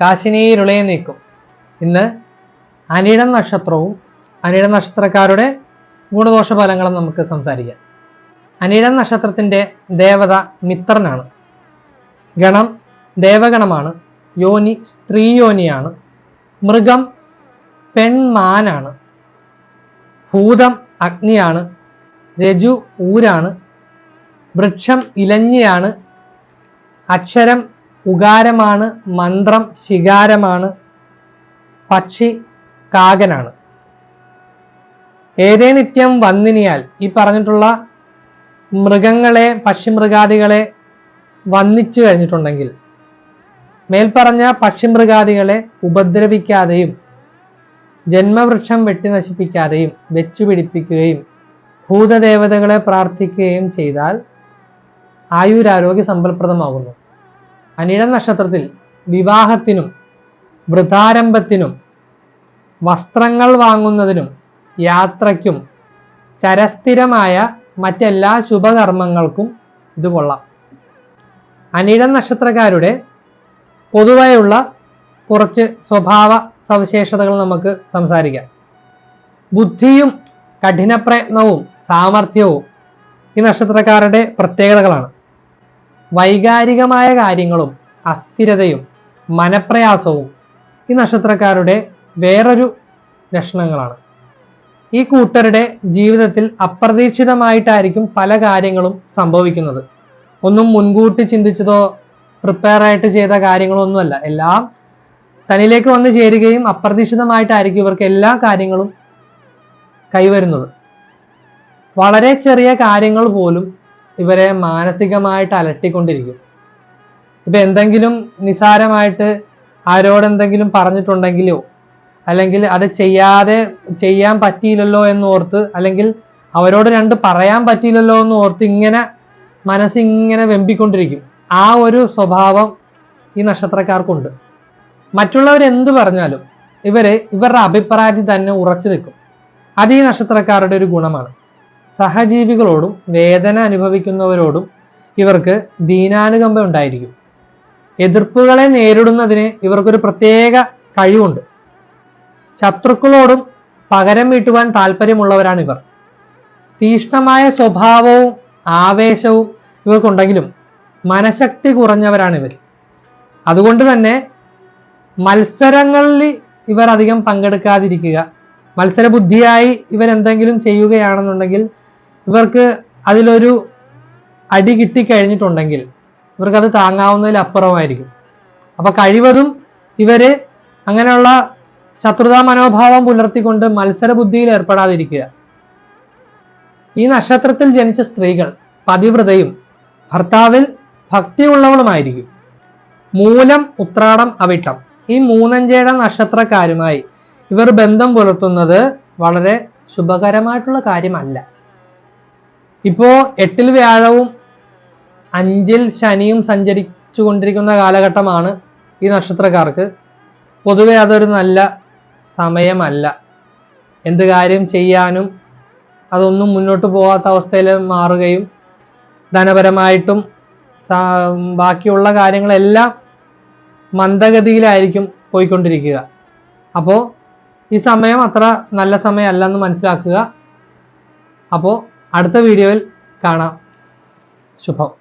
കാശിനീരുളയെ നീക്കും. ഇന്ന് അനിഴ നക്ഷത്രവും അനിഴ നക്ഷത്രക്കാരുടെ ഗുണദോഷ ഫലങ്ങളും നമുക്ക് സംസാരിക്കാം. അനിഴ നക്ഷത്രത്തിന്റെ ദേവത മിത്രനാണ്. ഗണം ദേവഗണമാണ്. യോനി സ്ത്രീ യോനിയാണ് മൃഗം പെൺമാനാണ്. ഭൂതം അഗ്നിയാണ്. രജു ഊരാണ്. വൃക്ഷം ഇലഞ്ഞിയാണ്. അക്ഷരം ഉകാരമാണ് മന്ത്രം ശികാരമാണ് പക്ഷി കാകനാണ്. ഏതേ നിത്യം വന്നിനിയാൽ ഈ പറഞ്ഞിട്ടുള്ള മൃഗങ്ങളെ പക്ഷിമൃഗാദികളെ വന്നിച്ചു കഴിഞ്ഞിട്ടുണ്ടെങ്കിൽ മേൽപ്പറഞ്ഞ പക്ഷിമൃഗാദികളെ ഉപദ്രവിക്കാതെയും ജന്മവൃക്ഷം വെട്ടി നശിപ്പിക്കാതെയും വെച്ചുപിടിപ്പിക്കുകയും ഭൂതദേവതകളെ പ്രാർത്ഥിക്കുകയും ചെയ്താൽ ആയുരാരോഗ്യ സമ്പൽപ്രദമാകുന്നു. അനിഴം നക്ഷത്രത്തിൽ വിവാഹത്തിനും വൃതാരംഭത്തിനും വസ്ത്രങ്ങൾ വാങ്ങുന്നതിനും യാത്രയ്ക്കും ചരസ്ഥിരമായ മറ്റെല്ലാ ശുഭകർമ്മങ്ങൾക്കും ഇത് കൊള്ളാം. അനിഴ നക്ഷത്രക്കാരുടെ പൊതുവായുള്ള കുറച്ച് സ്വഭാവ സവിശേഷതകൾ നമുക്ക് സംസാരിക്കാം. ബുദ്ധിയും കഠിനപ്രയത്നവും സാമർഥ്യവും ഈ നക്ഷത്രക്കാരുടെ പ്രത്യേകതകളാണ്. വൈകാരികമായ കാര്യങ്ങളും അസ്ഥിരതയും മനപ്രയാസവും ഈ നക്ഷത്രക്കാരുടെ വേറൊരു ലക്ഷണങ്ങളാണ്. ഈ കൂട്ടരുടെ ജീവിതത്തിൽ അപ്രതീക്ഷിതമായിട്ടായിരിക്കും പല കാര്യങ്ങളും സംഭവിക്കുന്നത്. ഒന്നും മുൻകൂട്ടി ചിന്തിച്ചതോ പ്രിപ്പയർ ആയിട്ട് ചെയ്ത കാര്യങ്ങളൊന്നുമല്ല. എല്ലാം തന്നിലേക്ക് വന്ന് ചേരുകയും അപ്രതീക്ഷിതമായിട്ടായിരിക്കും ഇവർക്ക് എല്ലാ കാര്യങ്ങളും കൈവരുന്നത്. വളരെ ചെറിയ കാര്യങ്ങൾ പോലും ഇവരെ മാനസികമായിട്ട് അലട്ടിക്കൊണ്ടിരിക്കും. ഇപ്പൊ എന്തെങ്കിലും നിസാരമായിട്ട് ആരോടെന്തെങ്കിലും പറഞ്ഞിട്ടുണ്ടെങ്കിലോ അല്ലെങ്കിൽ അത് ചെയ്യാതെ ചെയ്യാൻ പറ്റിയില്ലല്ലോ എന്ന് ഓർത്ത് അല്ലെങ്കിൽ അവരോട് രണ്ട് പറയാൻ പറ്റിയില്ലല്ലോ എന്ന് ഓർത്ത് ഇങ്ങനെ മനസ്സിങ്ങനെ വെമ്പിക്കൊണ്ടിരിക്കും. ആ ഒരു സ്വഭാവം ഈ നക്ഷത്രക്കാർക്കുണ്ട്. മറ്റുള്ളവർ എന്ത് പറഞ്ഞാലും ഇവർ ഇവരുടെ അഭിപ്രായത്തിൽ തന്നെ ഉറച്ചു നിൽക്കും. അത് ഈ നക്ഷത്രക്കാരുടെ ഒരു ഗുണമാണ്. സഹജീവികളോടും വേദന അനുഭവിക്കുന്നവരോടും ഇവർക്ക് ദീനാനുകമ്പ ഉണ്ടായിരിക്കും. എതിർപ്പുകളെ നേരിടുന്നതിന് ഇവർക്കൊരു പ്രത്യേക കഴിവുണ്ട്. ശത്രുക്കളോടും പകരം വീട്ടുവാൻ താല്പര്യമുള്ളവരാണ് ഇവർ തീഷ്ണമായ സ്വഭാവവും ആവേശവും ഇവർക്കുണ്ടെങ്കിലും മനഃശക്തി കുറഞ്ഞവരാണ് ഇവർ അതുകൊണ്ട് തന്നെ മത്സരങ്ങളിൽ ഇവർ അധികം പങ്കെടുക്കാതിരിക്കുക മത്സര ബുദ്ധിയായി ഇവരെന്തെങ്കിലും ചെയ്യുകയാണെന്നുണ്ടെങ്കിൽ ഇവർക്ക് അതിലൊരു അടി കിട്ടിക്കഴിഞ്ഞിട്ടുണ്ടെങ്കിൽ ഇവർക്കത് താങ്ങാവുന്നതിൽ അപ്പുറമായിരിക്കും. അപ്പൊ കഴിവതും ഇവർ അങ്ങനെയുള്ള ശത്രുതാ മനോഭാവം പുലർത്തിക്കൊണ്ട് മത്സര ബുദ്ധിയിൽ ഏർപ്പെടാതിരിക്കുക. ഈ നക്ഷത്രത്തിൽ ജനിച്ച സ്ത്രീകൾ പതിവ്രതയും ഭർത്താവിൽ ഭക്തിയുള്ളവളുമായിരിക്കും. മൂലം ഉത്രാടം അവിട്ടം. ഈ മൂന്നഞ്ചേഴ നക്ഷത്രക്കാരുമായി ഇവർ ബന്ധം പുലർത്തുന്നത് വളരെ ശുഭകരമായിട്ടുള്ള കാര്യമല്ല. ഇപ്പോ എട്ടിൽ വ്യാഴവും അഞ്ചിൽ ശനിയും സഞ്ചരിച്ചു കൊണ്ടിരിക്കുന്ന കാലഘട്ടമാണ് ഈ നക്ഷത്രക്കാർക്ക്. പൊതുവെ അതൊരു നല്ല സമയമല്ല. എന്ത് കാര്യം ചെയ്യാനും അതൊന്നും മുന്നോട്ട് പോകാത്ത അവസ്ഥയിൽ മാറുകയും ധനപരമായിട്ടും ബാക്കിയുള്ള കാര്യങ്ങളെല്ലാം മന്ദഗതിയിലായിരിക്കും പോയിക്കൊണ്ടിരിക്കുക. അപ്പോൾ ഈ സമയം അത്ര നല്ല സമയമല്ലെന്ന് മനസ്സിലാക്കുക. അപ്പോൾ അടുത്ത വീഡിയോയിൽ കാണാം. ശുഭം.